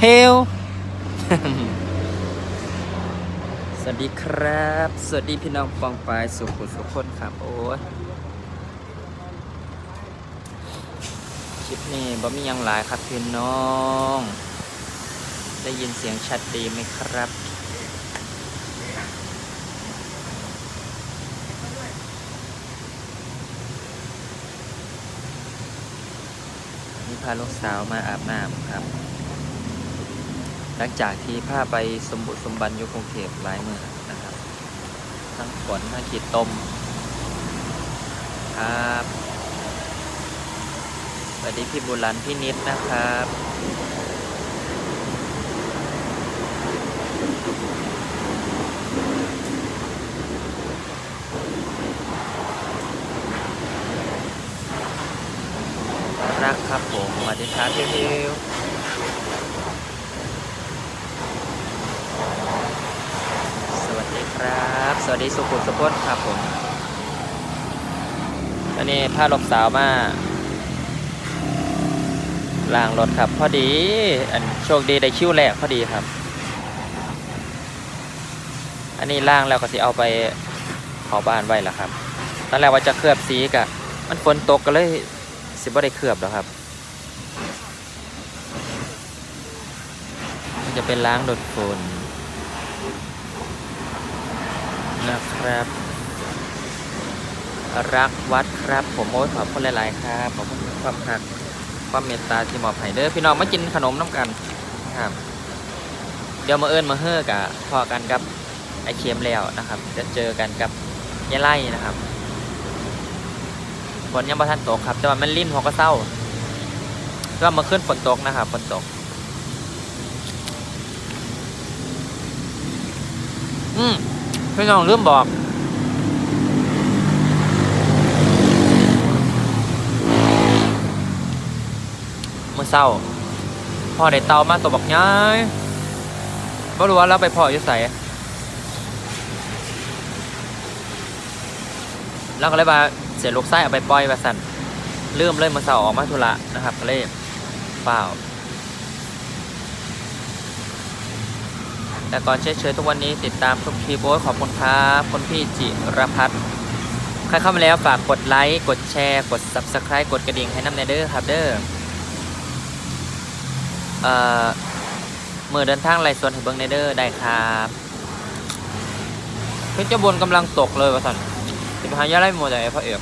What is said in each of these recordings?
เฮล สวัสดีครับ สวัสดีพี่น้องปองปายสุขุสุขคนครับ โอ้ยคลิปนี้บ่มียังหลายครับพี่น้อง ได้ยินเสียงชัดดีไหมครับนี่พาลูกสาวมาอาบน้ำครับ หลังจากที่พาไปสมบุกสมบันยุคงเทพหลายเมื่อนะครับ ทั้งฝนทั้งขีดต้มครับสวัสดีพี่บุรันพี่นิดนะครับรักครับผมสวัสดีครับพี่พิวสวัสดีครับ สีสุขุมสุพจน์ครับผมอันนี้พาลกสาวมาล้างรถครับ พอดีอันโชคดีได้คิวแรกพอดีครับ อันนี้ล่างแล้วก็สิเอาไปเขอบ้านไว้แล้วครับตอนแรกว่าจะเคลือบสีกะ มันฝนตกก็เลยสิบ่ได้เคลือบหรอกครับจะเป็นล้างดดฝน นะครับ รักวัดครับ ผมโอ้ยขอบคุณหลาย ๆ ครับขอบคุณความหักความเมตตาที่มอบให้เด้อพี่น้องมากินขนมน้ำกันครับ เดี๋ยวมาเอิญมาเฮ้อกะพอกันกับไอเค็มแล้วนะครับจะเจอกันกับยายไล่นะครับฝนยังบ่ทันตกครับแต่ว่ามันลิ่นหัวก็เศร้าก็มาขึ้นฝนตกนะครับฝนตก อืม พี่น้องลืมบอกเมื่อเศร้าพ่อได้เตามาตัวบอกย้ายไม่รู้ว่าเราไปพ่ออยู่ใส่แล้วก็เลยมาเสียลูกไส้เอาไปปล่อยมาสั่นลืมเลยเมื่อเศร้าออกมาธุระนะครับก็เลยเปล่า แต่ก่อนเฉยๆทุกวันนี้ติดตามทุกคลิปโอ้ยขอบคุณครับคุณพี่จิรพัฒน์ใครเข้ามาแล้วฝากกดไลค์กดแชร์กด subscribe กดกระดิ่งให้น้ำในเด้อครับเด้อเอ่อมือเดินทางไล่สวนให้เบิงในเด้อได้ครับเพชรบนกำลังตกเลยว่าสันสิบหายาไล่หมดเลยพ่อเอก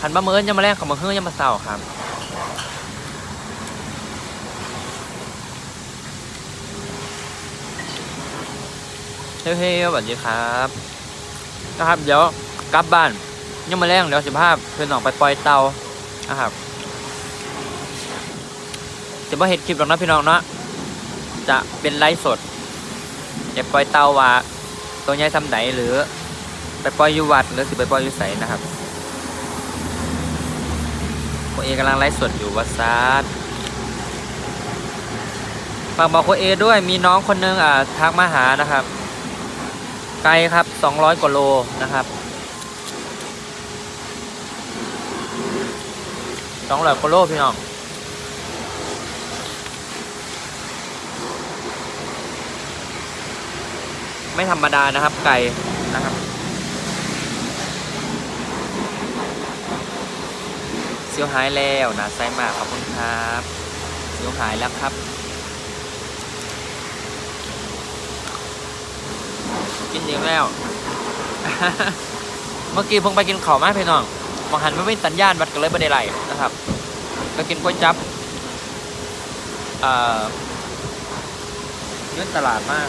หันมาเมื่อนยังมาแรกกับมาเฮือยังมาเศร้าครับ เฮ้ยสวัสดีครับ นะครับ เดี๋ยวกลับบ้านยังมาแรงเดี๋ยวสิบห้าเพื่อนออกไปปล่อยเตานะครับจะมาเห็นคลิปหรอกนะพี่น้องเนาะจะเป็นไลฟ์สดจะปล่อยเตาว่าตัวใหญ่ทำไหนหรือ ไปปล่อยอยูวัดหรือสิไปปล่อยอยูใสนะครับโคเอกำลังไลฟ์สดอยู่วัดซาดฝากบอกโคเอด้วยมีน้องคนนึงอ่าทักมาหานะครับ ไกลครับ 200 กว่าโลนะครับสองร้อยกว่าโลพี่น้องไม่ธรรมดานะครับไก่นะครับ เสียวหายแล้วนะไซมากขอบคุณครับ เสียวหายแล้วครับ กินเยอะแล้ว เมื่อกี้เพิ่งไปกินข้าวมาพี่น้องมองหันไม่เป็นสัญญาณบัดก็เลยไม่ได้ไหลนะครับก็กินก๋วยจั๊บเอ่อเนื้อตลาดมาก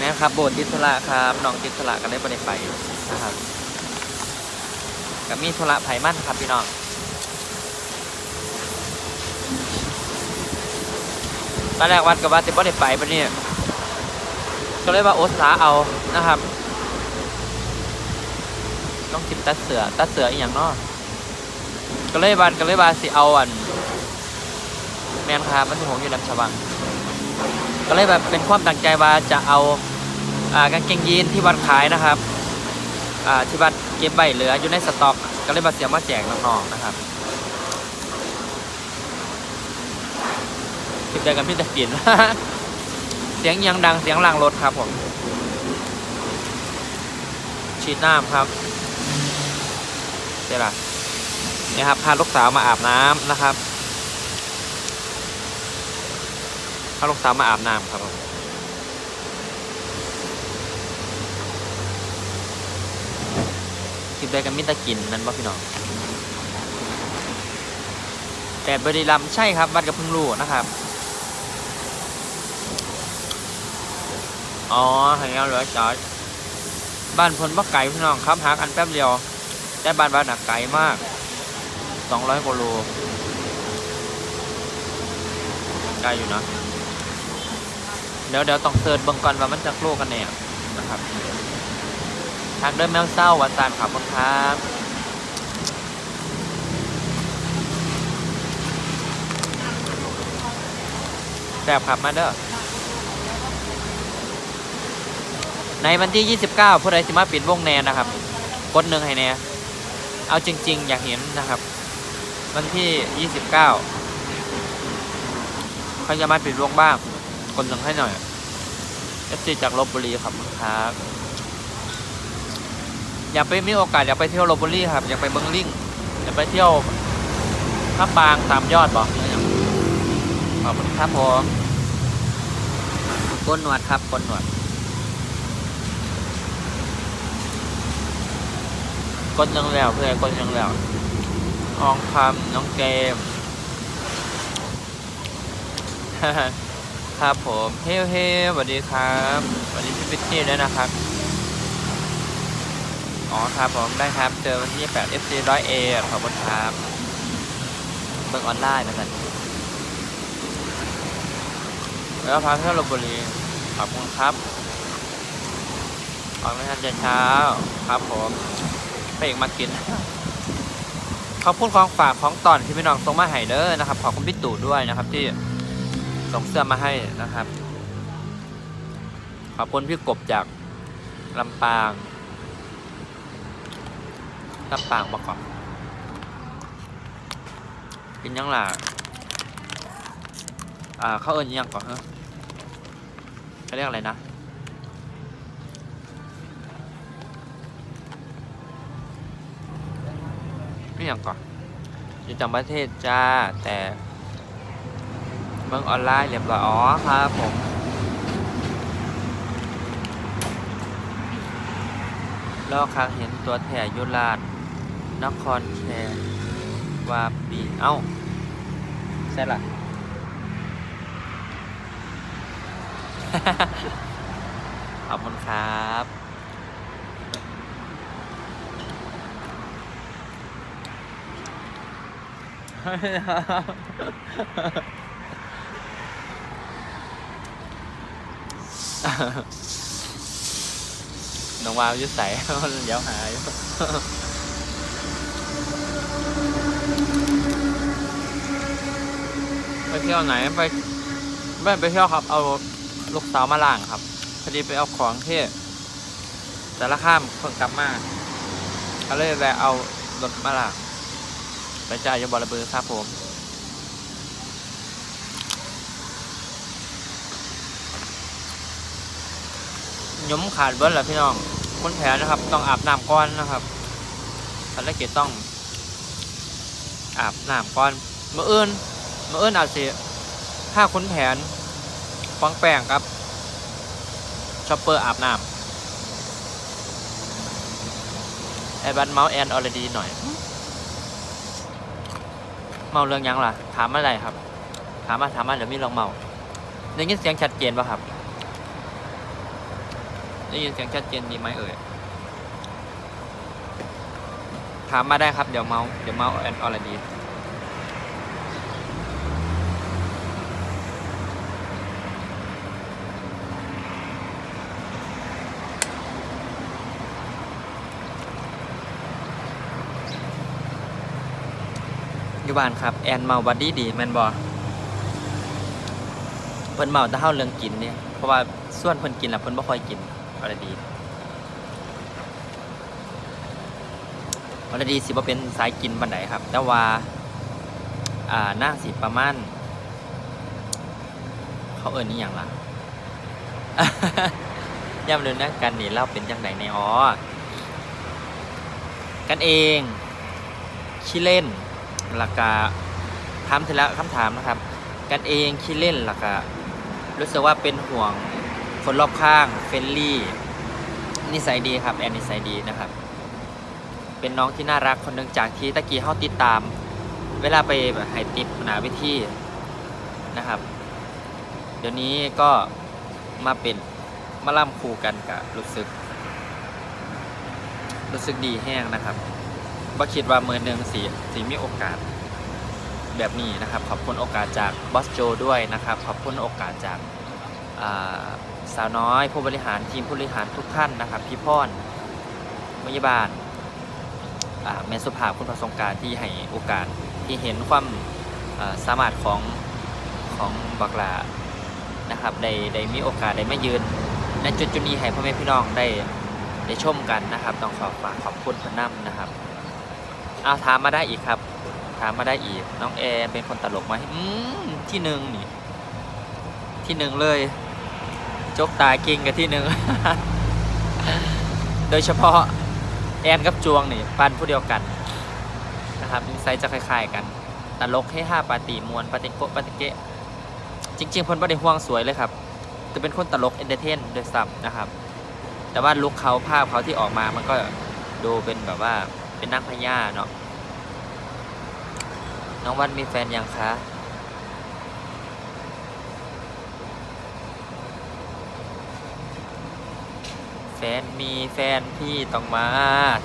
นะครับโบสถ์ทิศละครับน้องทิศละก็ได้บริไปนะครับกับมีธุระไผ่มั่นครับพี่น้อง ตอนแรกวัดกับว่าจะบ่ได้ไปปะเนี่ยก็เลยว่าโอสาเอานะครับ ต้องจิบตัดเสือตัดเสืออีกอย่างเนาะก็เลยวันก็เลยว่าสิเอาอัน แมนครับมันถึงผมอยู่ลำชวังก็เลยแบบเป็นความตั้งใจว่าจะเอาอ่ากางเกงยีนที่วัดขายนะครับอ่าที่บ้านเก็บใบเหลืออยู่ในสต็อก ก็เลยมาเสียมาแจกน้องๆนะครับ ติดใจกันพี่ตะกิน เสียงยังดังเสียงล่างรถครับผมฉีดน้ำครับเดี๋ยวล่ะนี่ครับพาลูกสาวมาอาบน้ำนะครับพาลูกสาวมาอาบน้ำครับผมกินไปกันมิตรกินนั่นบ่พี่น้องแต่บริรัมใช่ครับวัดกับพึ่งรู้นะครับ อ๋อหางเงาเหลือจอดบ้านพลบ่ไก่พี่น้องครับหากันแป๊บเดียว แต่บ้านบ้านหนักไก่มาก200กิโลไกลอยู่นะเดี๋ยวเดี๋ยวต้องเสิร์ชเบิ่งก่อนว่ามันจะโลกันแน่นะครับทางเดินแมวเศร้าวัดซานขับคุณครับแซ่บขับมาเด้อ ในวันที่ 29ผู้ใดสิมาปิดวงแนนนะครับ กดหนึ่งให้แน่เอาจริง ๆ อยากเห็นนะครับ วันที่ 29ใครจะมาปิดวงบ้างกดหนึ่งให้หน่อยเอฟซีจากลบบุรีครับครับอยากไปมีโอกาสอยากไปเที่ยวลบบุรีครับอยากไปเบิงลิงอยากไปเที่ยวพระปางตามยอดบอกขอบคุณครับผมก้นหนวดครับก้นหนวด ก้นยังแล้วเพื่อนก้นยังแล้วทองคำน้องเกมครับผมเฮ้เฮ้สวัสดีครับสวัสดีพี่พิตตี้ด้วยนะครับอ๋อครับผมได้ครับเจอวันที่8 FC 100 A ขอบคุณครับเบิ่งออนไลน์นะครับแล้วพาเที่ยวลบบุรีขอบคุณครับออกไม่ทันเช้าครับผม ระเอกมากิน ขอบคุณของฝากของตอนที่พี่น้องส่งมาให้เด้อนะครับ ขอบคุณพี่ตู่ด้วยนะครับ ที่ส่งเสื้อมาให้นะครับ ขอบคุณพี่กบจากลำปางลำปางมาก่อนกินยังล่ะอ่าเขาเอิญยังก่อนเฮ้เขาเรียกอะไรนะ อย่างก่อนอยู่ต่างประเทศจ้า แต่เมืองออนไลน์เรียบร้อยอ๋อครับผมรอครั้งเห็นตัวแถยุราชนครแคววาปีเอ้าใช่ล่ะขอบคุณครับ น้องวาวยุ่ใส่เดี๋ยวหายไปเที่ยวไหนไปไม่ไปเที่ยวครับ เอาลูกสาวมาล่างครับ พอดีไปเอาของที่แต่ละข้ามเพิ่งกลับมาก็เลยแวะเอารถมาล่าง ไปจ่ายอยบอระเบือครับผมยมขาดเบิ้ลแหละพี่น้องคนแผลนะครับ ต้องอาบน้ำก้อนนะครับภารกิจต้อง อาบน้ำก้อนเมื่อเอื้นเมื่อเอื้นอาจสิถ้าคนแผนฟังแป้งครับชอปเปอร์อาบน้ำไอ้บันเมาส์แอนออลดีหน่อย เมาเรื่องยังล่ะ ถามอะไรครับ ถามมาถามมาเดี๋ยวมีลองเมาได้ยินเสียงชัดเจนป่ะครับ ได้ยินเสียงชัดเจนดีไหมเอ่ย ถามมาได้ครับ เดี๋ยวเมา เดี๋ยวเมาแอนออลดี อยู่บ้านครับ แอนเมาบัดดี้ดีแมนบอเพิ่นเมาแต่เฮาเรื่องกินเนี่ยเพราะว่าส่วนเพิ่นกินแล้วเพิ่นบ่ค่อยกินอะไรดีอลดีสิบ่เป็นสายกินบันไดครับ แต่ว่า อ่าน่าสิประมาณเขาเอิญนี่อย่างละย่ำเดินนะกันนี่เล่าเป็นจังไดในอ๋อกันเองขี้เล่น ลักกาถามเสร็จแล้วคำถามนะครับ กันเองขี้เล่นหลักการู้สึกว่าเป็นห่วงคนรอบข้างเฟรนลี่นิสัยดีครับแอนนิสัยดีนะครับ เป็นน้องที่น่ารักคนหนึ่งจากที่ตะกี้เฮาติดตาม เวลาไปแบบให้ติปหนาวิธีนะครับ เดี๋ยวนี้ก็มาเป็นมาล่ำคู่กันกับรู้สึก รู้สึกดีแห้งนะครับ ว่าคิดว่ามือหนึ่งสีสีมีโอกาสแบบนี้นะครับ ขอบคุณโอกาสจากบอสโจด้วยนะครับ ขอบคุณโอกาสจากาสาวน้อย ผู้บริหารทีมผู้บริหารทุกท่านนะครับ พี่พรมยบาลอ่าแม่สุภาพคุณประสงการที่ให้โอกาสที่เห็นความาสามารถของของบักลานะครับได้ได้มีโอกาสได้มายืนในจุดจุดนี้ให้พ่อแม่พี่น้องได้ได้ชมกันนะครับ ต้องขอฝากขอบคุณพนำนะครับ เอาถามมาได้อีกครับ ถามมาได้อีก น้องแอนเป็นคนตลกไหมอืมที่หนึ่งนี่ ที่หนึ่งเลย จกตาเก่งกับที่หนึ่ง โดยเฉพาะแอนกับจวงนี่ปันผู้เดียวกันนะครับนิสัยจะคล้ายๆกันตลกให้ห้าปาติมวนปาติโกปาติเกะจริงๆเพิ่นบ่ได้ห่วงสวยเลยครับแต่เป็นคนตลกเอนเตอร์เทนโดยซ้ำนะครับ แต่ว่าลุคเขาภาพเขาที่ออกมามันก็ดูเป็นแบบว่า เป็นนางพญาเนาะน้องวันมีแฟนยังคะแฟนมีแฟนพี่ต้องมา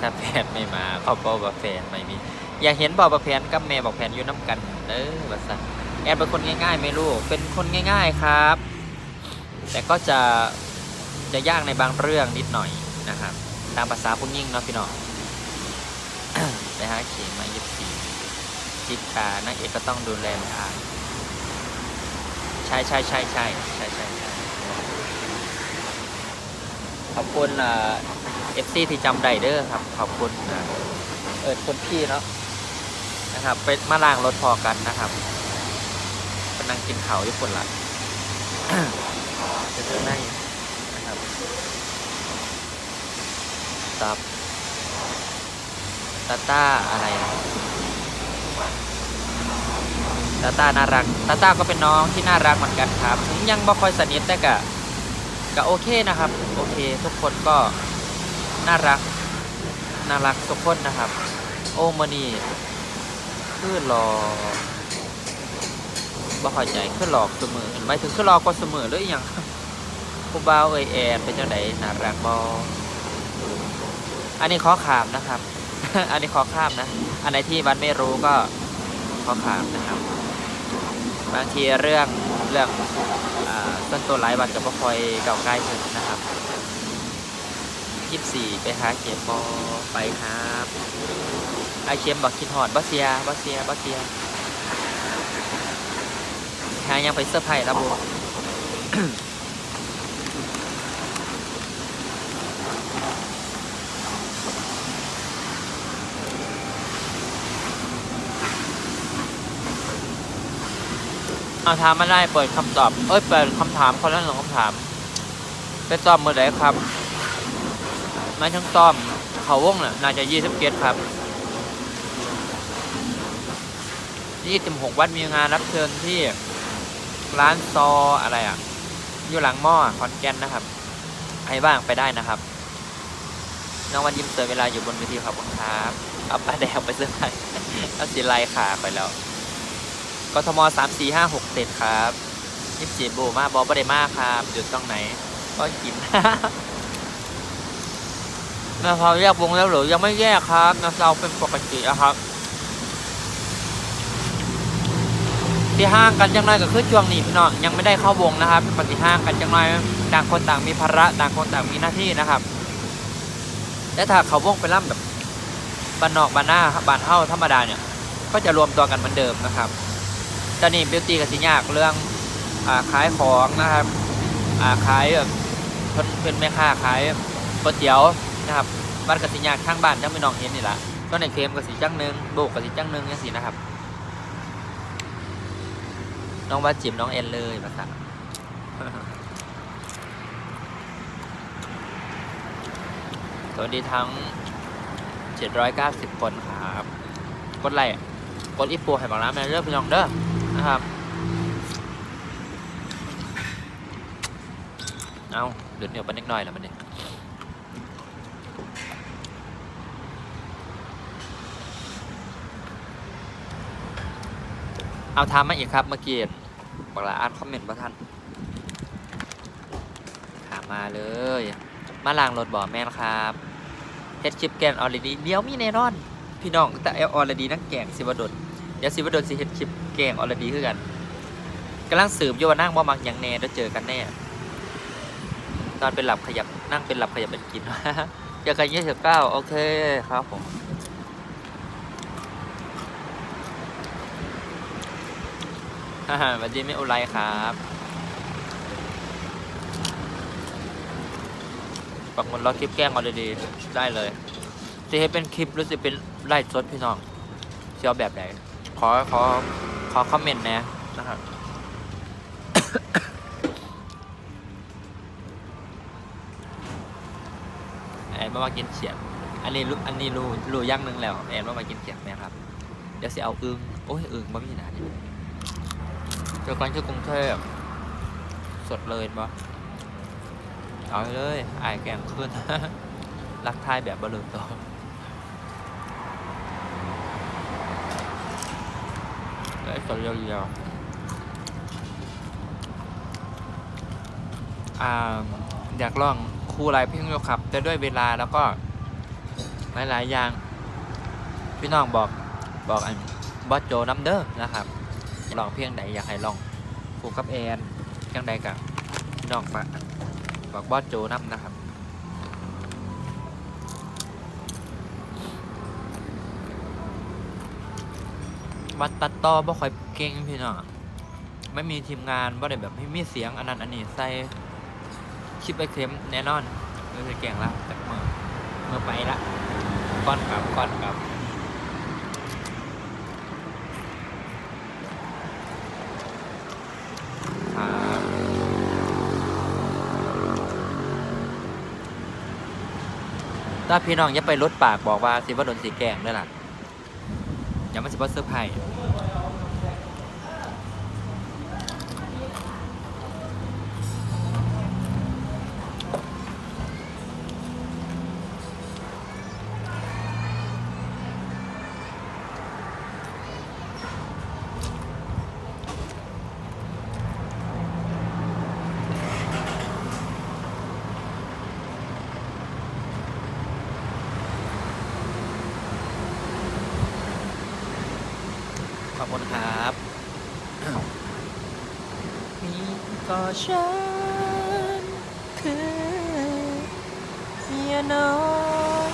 ถ้าแฟนไม่มาเขาบอกว่าแฟนไม่มี อยากเห็นบอกว่าแฟนกับแม่บอกแฟนอยู่น้ำกันเด้อบัสนแอนเป็นคนง่ายๆไหมลูกเป็นคนง่ายๆครับ แต่ก็จะจะยากในบางเรื่องนิดหน่อยนะครับตามภาษาผู้ยิ่งเนาะพี่น้อง ไปหาเขียนมายิบสี่จิตตานางเอกก็ต้องดูแลทางใช่ใช่ใช่ใช่ใช่ใช่ใช่ขอบคุณเอฟซีที่จำได้เด้อครับ ขอบคุณอ่าเออคนพี่เนาะนะครับไปมาล้างรถพอกันนะครับกำลังกินข้าวญี่ปุ่นละจะเจอได้นะครับตับ ตาต้าอะไรตาต้าน่ารักตาต้าก็เป็นน้องที่น่ารักเหมือนกันครับถึงยังบ่ค่อยสนิทแต่ก็ก็โอเคนะครับ โอเค ทุกคนก็น่ารักน่ารักทุกคนนะครับ โอ้มานี่คือรอบ่เข้าใจคือหลอกเสมอหมายถึงคือหลอกก็เสมอหรืออย่างผู้บ่าวเอยแอนเป็นจังไดน่ารักบออันนี้ขอขามนะครับ อันนี้ขอข้ามนะ อันไหนที่บันไม่รู้ก็ขอข้ามนะครับ บางทีเรื่องเรื่องอต้นตัวหลายวันกับพ่คอยเก่าใกล้ถึงนะครับยี่สี่ไปหาเข็มบอไปครับไอเข็มบอกคิดหอดบัสเซียบัสเซียบัสเซียหายังไปเสื้อร์ไผ่แล้วบั เอาถามมาได้เปิดคำตอบ เอ้ยเปิดคำถามคนละหนึ่งคำถาม ไปตอบมือไหนครับไม่ทั้งตอม เขาวงน่ะน่าจะยี่สิบเกตครับยี่สิบหกวันมีงานรับเชิญที่ร้านซออะไรอะ อยู่หลังหม้อคอนแกนนะครับใครบ้างไปได้นะครับ น้องวันยิ้มเสือเวลาอยู่บนเวทีขอบครับ เอาปลาแดงไปเสื้อไผ่เอาสีลายขาไปแล้ว กทมสามสี่ห้าหกเจ็ดครับยี่สิบสี่โบมาบอประเดมาครับหยุดตรงไหน ก็กินนะพอแยกวงแล้วหรือยังไม่แยกครับนะเราเป็นปกติอะครับ ที่ห้างกันจังไรก็คือช่วงนี้พี่น้องยังไม่ได้เข้าวงนะครับปฏิห้างกันจังไรต่างคนต่างมีภาระต่างคนต่างมีหน้าที่นะครับแต่ถ้าเขาวงไปล่ำแบบบ้านนอกบ้านหน้าบ้านเฮ้าธรรมดาเนี่ย ก็จะรวมตัวกันเหมือนเดิมนะครับ ตอนนี้บิวตี้กับสิยากเรื่องอาขายของนะครับอาขายแบบเป็นแม่ค้าขายก๋วยเตี๋ยวนะครับบ้านกับสิยากข้างบ้านถ้าไม่น้องเห็นนี่แหละก็ในเฟรมกับสีจังหนึ่งโบกกับสีจังหนึ่งยังสีนะครับ น้องว่าจิบน้องเอ็นเลยภาษาสวัสดีทั้ง 790 คนครับ กดไลค์กดอีปูให้บอกร้านแมเนเจอร์พี่น้องเด้อ นะครับ เอาเดือดเหนียวไปนิดหน่อยแล้วมันเนี่ยเอาทำมาอีกครับเมื่อกี้บอกละอ่านคอมเมนต์ประท่านถามมาเลย มาล้างรถบ่อแม่นครับเฮ็ดคลิปแกงออลดีเดี๋ยวมีแน่นอน พี่น้องแต่ออลดีนักแกงสิบดล เดี๋ยวสิบดลสิเฮ็ดคลิปแกงออลดีคือกันกำลังสืบอยู่ว่านั่งบ่มักหยังแน่แล้วเจอกันแน่ตอนเป็นหลับขยับนั่งเป็นหลับขยับเป็นกินเจอกันยี่สิบเก้าโอเคครับผมฮ่าฮ่าวันนี้ไม่อุไรครับปักหมุดรอคลิปแกล้งเอาดีได้เลยจะให้เป็นคลิปหรือจะเป็นไล่สดพี่น้องเชียวแบบไหน ขอขอขอคอมเมนต์นะนะครับแอนมามากินเขียดอันนี้รู้อันนี้รู้รู้อย่างหนึ่งแล้วแอนมามากินเขียดไหมครับ เดี๋ยวสิเอาอึงโอ้ยอึงบ่มีหนาดิเจอกันที่กรุงเทพสดเลยบ่เอาไปเลยอายแกงขึ้นรักทายแบบบลืมตัว แล้วเรียวๆอ่าอยากลองคู่ลายเพลงอยู่ครับแต่ด้วยเวลาแล้วก็หลายๆอย่าง พี่น้องบอกบอกอันบอสโจน้ำเด้อนะครับลองเพียงใดอยากให้ลองคู่กับแอนเพียงใดกับพี่น้องฝากบอกบอสโจน้ำนะครับวัดตัดต่อบ่ค่อย เก่งพี่น้องไม่มีทีมงานบ่ได้แบบไม่มีเสียงอันนั้นอันนี้ใส่คลิปไอเค็มแน่นอนเออเก่งละจากเมื่อเมื่อไปละก้อนกลับก้อนกลับถ้าพี่น้องอย่าไปลดปากบอกว่าสิว่าโดนสีแกล้งด้วยล่ะอย่ามาสิว่าเซอร์ไพรส์ขอบคุณครับ มีก็ฉันคือเมียน้อง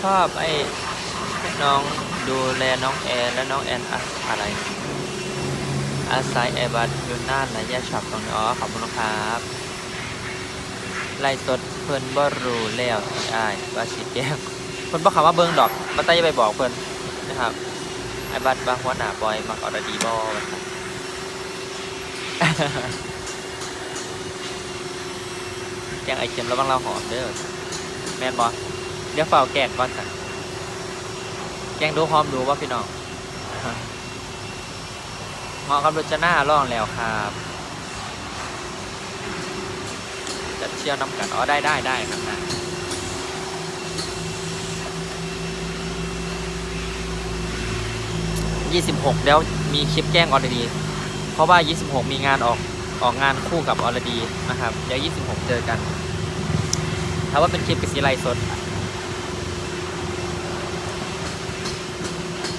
ชอบไอ้น้องดูแลน้อง แอนและน้องแอนอะไรอาศัยไอบัตยูน่านและแย่ช็อปตรงนี้อ๋อขอบคุณครับไล่สดเพิ่นบ่รู้แล้วที่อ้ายว่าสิแก้งเพิ่นบ่คำว่าเบิ่งดอกมาไต้ไปบอกเพิ่นนะครับไอ้บัตรบางหัวหน้าบอยมักเอาดดีบอว่าซั่นแกงไอเค็มแล้วบางเราหอมเด้อแมนบอเดี๋ยวเฝ้าแกงก่อนสั่นแกงดูหอมดูว่าพี่น้อง เหมาะกับรจนาล่องแล้วครับจะเชี่ยวน้ำกันอ๋อได้ได้ได้ครับนะยี่สิบหกแล้วมีคลิปแกล้งออร์ดีเพราะว่า 26 มีงานออกออกงานคู่กับออร์ดีนะครับเดี๋ยว 26 เจอกันถ้าว่าเป็นคลิปกสีไลสด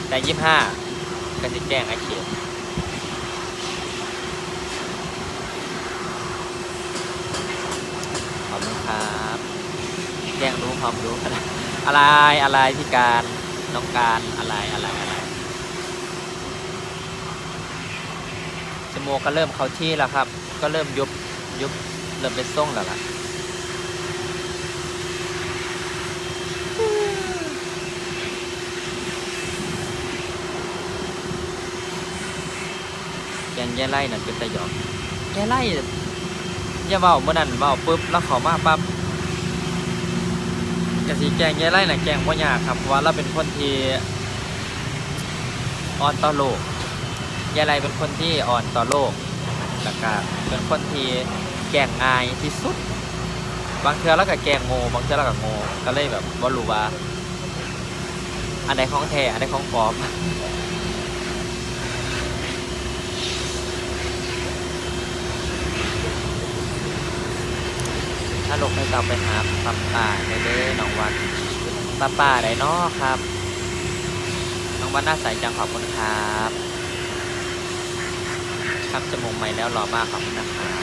แต่ 25 ก็จะแจ้งไอเขียนขอบคุณครับ แจ้งรู้ความรู้อะไรอะไรอะไรพี่การน้องการอะไรอะไรอะไรจมูกก็เริ่มเข้าที่แล้วครับ ก็เริ่มยุบยุบเริ่มเป็นส่งแล้วล่ะ ยายไล่นั่นเป็นตะหยอกยายไล่อย่าเว้าเมื่อนั้นเว้าปุ๊บแล้วเขามาปั๊บกะสิแกงยายไล่น่ะแกงบ่ยากครับเพราะว่าเราเป็นคนที่อ่อนต่อโลกยายไล่เป็นคนที่อ่อนต่อโลกแล้วก็เป็นคนที่แกงง่ายที่สุด บางเทื่อเราก็แกงโง่บางเทื่อเราก็โง่ก็เลยแบบบ่รู้ว่าอันใดของแท้อันใดของปลอมาลงให้เราไปหาปลาป่าได้เลยน้องวันปลาป่าไดเนอครับหนองวันน่าใสจังขอบคุณครับทำจมูกใหม่แล้วหล่อมากขอบคุณนะครับ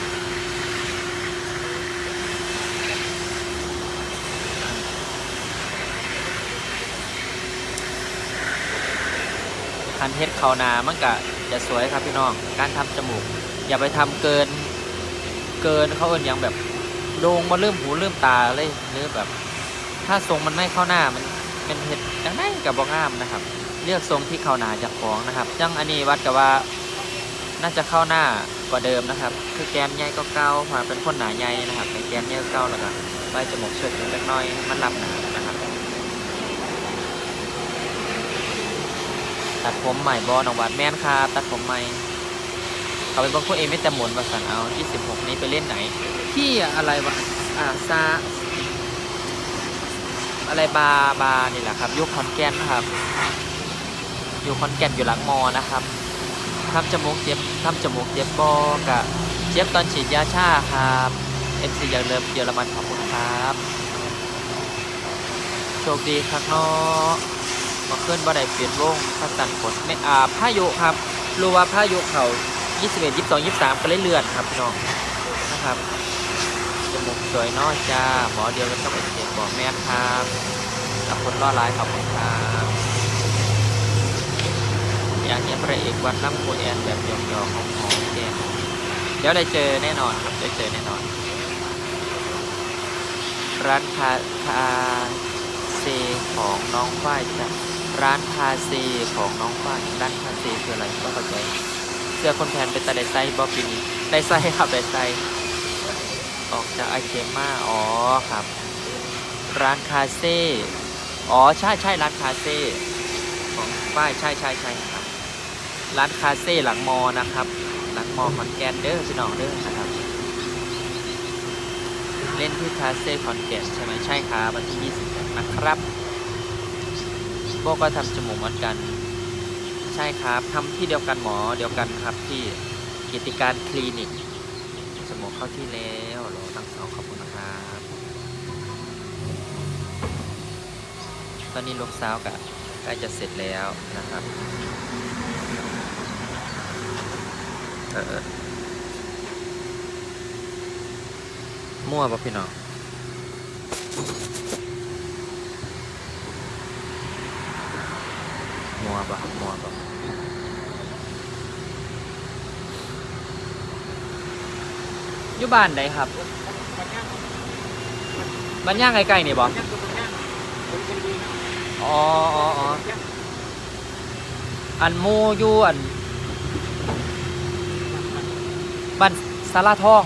คันเทศเขานามันก็จะสวยครับพี่น้อง การทำจมูก อย่าไปทำเกิน เกินเขาเอินยังแบบ โด่งมาเริ่มหูเริ่มตาเลยหรือแบบ ถ้าทรงมันไม่เข้าหน้ามันเป็นเห็ดจังได้กับบองามนะครับ เลือกทรงที่เข้าหน้าจากของนะครับจังอันนี้วัดกับว่าน่าจะเข้าหน้ากว่าเดิมนะครับ คือแก้มใหญ่ก็เก่ามาเป็นคนหนาใหญ่นะครับเป็นแก้มใหญ่ก็เก่าแล้วก็ใบจมูกเชิดนเล็กน้อยมันรับหนานะครับตัดผมใหม่บอน้องวัดแม่นครับตัดผมใหม่ เขาไปเบางคนเอไม่แต่หมุนประสันเอา26นี้ไปเล่นไหน ที่อะไรวะอ่าซาอะไรบาร์บาร์นี่แหละครับยุคคอนแกนนะครับอยู่คอนแกนอยู่หลังมอนะครับทำจมูกเจ็บทำจมูกเจ็บบอกะเจ็บตอนฉีดยาชาครับเอ็นซีอย่างเริ่มเยอรมันขอบคุณครับโชคดีครับเนาะมาขึ้นบ่ได้เปลี่ยนวงพัสันกดไม่อาพายุครับ รู้ว่าพายุเขา 21 22 23ก็เลยเลื่อนครับพี่น้องนะครับจมูกสวยเน้อยจ้าหมอเดียวกันก็เป็นเด็กบอกแม่ครับกับคนรอดร้ายขอบคุณครับอยากเห็นพระเอกวันน้ำโคแอนแบบหยอกๆของหอมแก้มเดี๋ยวได้เจอแน่นอนครับได้เจอแน่นอน ร้านคาคาเซของน้องฝ้ายจ้ะร้านคาเซของน้องฝ้ายร้านคาเซคืออะไรก็เข้าใจ เสื้อคนแทนเป็นตาไดไซบอปีนี้ไดไซครับไดไซออกจากไอเคมาอ๋อครับ ร้านคาเซ่อ๋อใช่ใช่ร้านคาเซ่ของป้ายใช่ใช่ใช่ครับร้านคาเซ่หลังมอนะครับ หลังมอขอนแก่นเด้อพี่น้องเด้อนะครับ เล่นที่คาเซ่ขอนแก่นใช่ไหมใช่ครับวันที่20นะครับโบก็ทำจมูกเหมือนกัน ใช่ครับทำที่เดียวกันหมอเดียวกันครับที่กิติการคลินิกสมองเข้าที่แล้วรอตั้งสองขอบคุณนะครับ ตอนนี้ลูกสาวกะใกล้จะเสร็จแล้วนะครับเออมั่วปะพี่น้องมั่วปะมั่วปะ อยู่บ้านใดครับบ้านย่างไกลๆนี่บ่อ๋ออ๋ออ๋ออันหมูอยู่อันบ้านสาราทอง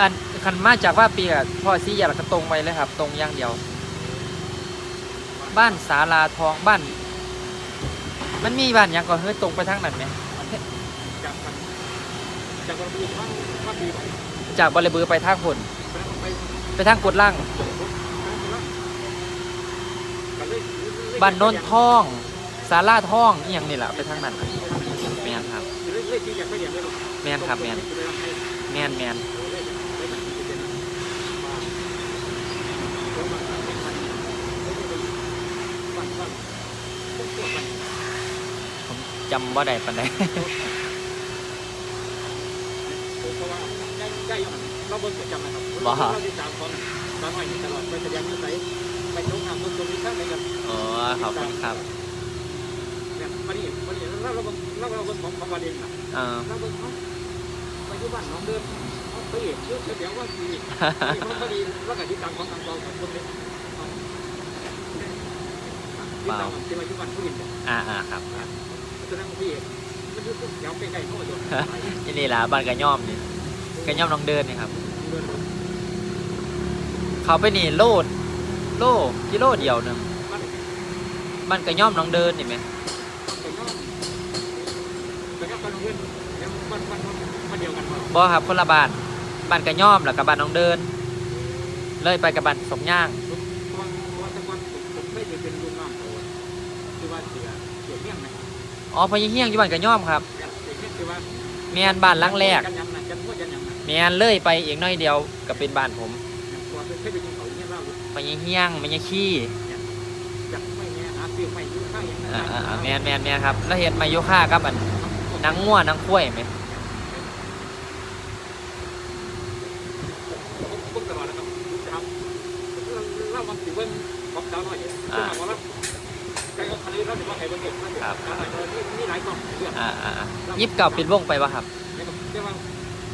อันคันมาจากว่าปีอะพ่อซีอยากก็ตรงไปเลยครับ ตรงอย่างเดียว บ้านสาลาทองบ้าน มันมีบ้านยังก็เฮ้ยตรงไปทางนั้นไหม จากกระบี่ข้างข้างบีไปจากบริบือไปทางผลไปไปทางกดล่างบ้านโนนท่องสาลาท่องอหย่างนี่แหละไปทางนั้นน่ะแมนครับ แมนครับแมนแมนแมนผมจำว่าใดปันใด เพราะว่าได้ได้ยังเราเบิ่งประจำนะครับเราติดตามของตามหน่อยตลอดไปแสดงนิสัยไปตรงทางตรงตรงนี้ข้างไหนกันอ๋อขอบคุณครับเนี่ยพอดีพอดีเราเราเบิ่งเราเราเบิ่งของของวันเองนะเออเราเบิ่งเขาไปที่บ้านน้องเดิมเขาไปเอกเยอะเดี๋ยวว่าดีพอดีเราก็ติดตามของทางกองคนนี้เปล่าที่มายุบันผู้บินบอกอ่าอ่าครับ แสดงว่าพี่มันอยู่ปุ๊บเดี๋ยวใก ล้ๆโน่นโดนที่นี่ล่ะบ้านกระย่อมนี่กระย่อมน้องเดินนี่ครับเดินเขาไปนี่โลด โลกิโลเดียวหนึงมันบ้านกระย่อมน้องเดินนี่ไหมแต่ก็แต่ก็กันเพื่อนแล้วมันมันมันเดียวกันมาบ่ครับคนละบ้านบ้านกระย่อมแล้วกับบ้านน้องเดิน เลยไปกับบ้านสมย่าง อ๋อพญเฮียงอยู่บ้านกระย่อมครับเสียเมี่ยงคือว่าแมนบ้านหลังแรกกันยังนะกันมั่วกันยังนะแมนเลยไปอีกหน้อยเดียวก็เป็นบ้านผมอย่างตัวเคยไปกินเขาเนี่ยเล่าพญเฮียงพญขี้จากไม่เนี่ยหาซื้อไม่ยุ่งข้างอย่างอ่าอ่าอ่าแมนแมนแมนครับแล้วเห็ดมายุค่ากับอันหนังง่วหนังข้วยไหมผมตลอดนะครับครับเล่ามันถือว่าบอกดาวหน่อยบอกว่าใครเขาเลยเล่าถึงว่าใครเป็นเด็กนั่นเองนี่หลายกล่องเรื่อง อ่าอ่าอ่า ยิบเก่าปิดวงไปวะครับเรียกว่า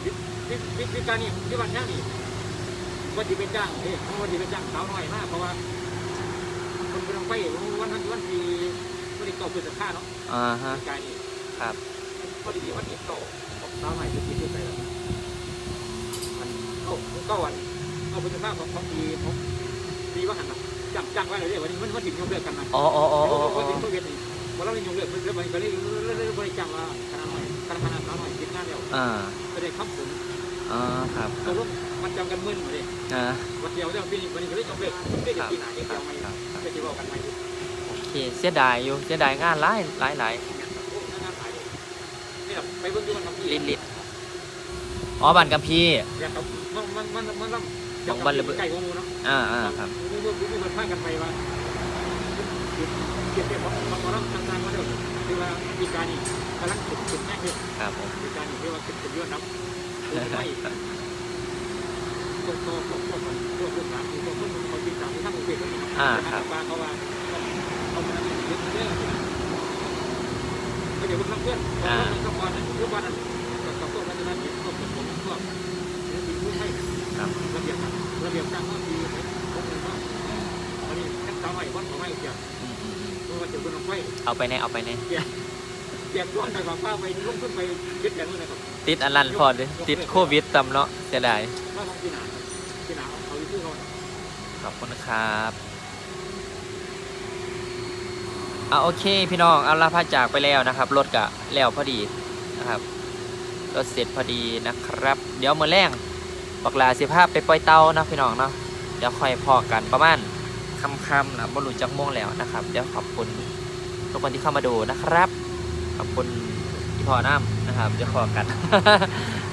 วิวิวิการนี่ที่วันนี้นี่วันที่เป็นจ้างเอ้ยวันที่เป็นจ้างสาวน้อยมากเพราะว่าคนเป็นไฟวันนั้นวันที่วันที่เก่าคือสัปดาห์เนาะอ่าฮะการนี่ครับพอดีวันที่เก่าสาวใหม่ที่ที่ไปแล้วมันเก่าเก่าวันเอาเป็นภาพของของปีของปีว่าหันนะจ้างจ้างไว้เลยวันนี้มันมันถึงยกเลิกกันนะอ๋ออ๋ออ๋อวันที่เขาเวียนนี่วันเราไม่ยกเลิกเรื่อยๆก็เลยเรื่อยๆบริจาคว่าค ณะน้อยคณะคณะสาวน้อยติดงานแล้วอ่าก็ได้คำผลอ่าครับตกลงมันจำกันมึนหมดเลยอ่าวันเดียวเรื่องปีนี้วันนี้ก็เลยจบเลยไม่ได้ปีไหนเดียวไม่ครับไม่บอกกันไม่โอเคเสียดายอยู่เสียดายงานหลายหลายหลายโอ้งานขายนี่แบบไปเบิ่งดูมันทำที่ลิลิตอ๋อบ้านกัมพีอยากเอามันมันมันมันลำไก่ของมูเนาะอ่าอ่าครับมูมูมูมันพากันไปว่าเก็บเก็บของของเราต่างๆมาเด้อ คือว่าปีการนี่กำลังจุดจุดแรกเลยครับผมปีการนี่คือว่าจุดจุดยอดน้ำไม่ตัวตัวตัวตัวตัวตัวสามตัวตัวตัวเขาปีสามที่ทำเก็บไว้นี่ปลาเขาว่าเขาเป็นอะไรเยอะเยอะก็เดี๋ยวพวกเพื่อนก็ก่อนทุกวันนั้นกับพวกนั้นนั้นพวกผมพวกนี่คือผู้ให้ครับระเบียบระเบียบการว่าดีผมผมว่าอันนี้นักสาวใหม่วันของใหม่เกี่ยวอื มอืมอืมเพราะว่าจะเป็นน้องไฟเอาไปในเอาไปในเกี่ยวย้อนไปฝั่งฟ้าไปลงขึ้นไปยึดอย่างนู้นนะครับติดอันลันพอดเลยติดโควิดตำเนาะเสียดายว่าของที่หนาที่หนาเอาอยู่ที่เขาขอบคุณครับเอาโอเคพี่น้องเอาลาพาจากไปแล้วนะครับรถกะแล้วพอดีนะครับรถเสร็จพอดีนะครับ เดี๋ยวมือแรงบักลาสิภาพไปปล่อยเตานะพี่น้องเนาะเดี๋ยวค่อยพอกันประมาณ ค่ำๆนะบรรลุจักโมงแล้วนะครับเดี๋ยวขอบคุณทุกคนที่เข้ามาดูนะครับ ขอบคุณที่พอน้ำนะครับเดี๋ยวขอกัน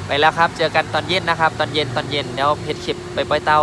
ไปแล้วครับ เจอกันตอนเย็นนะครับ ตอนเย็นตอนเย็นเดี๋ยวเพจคลิปไปปล่อยเตา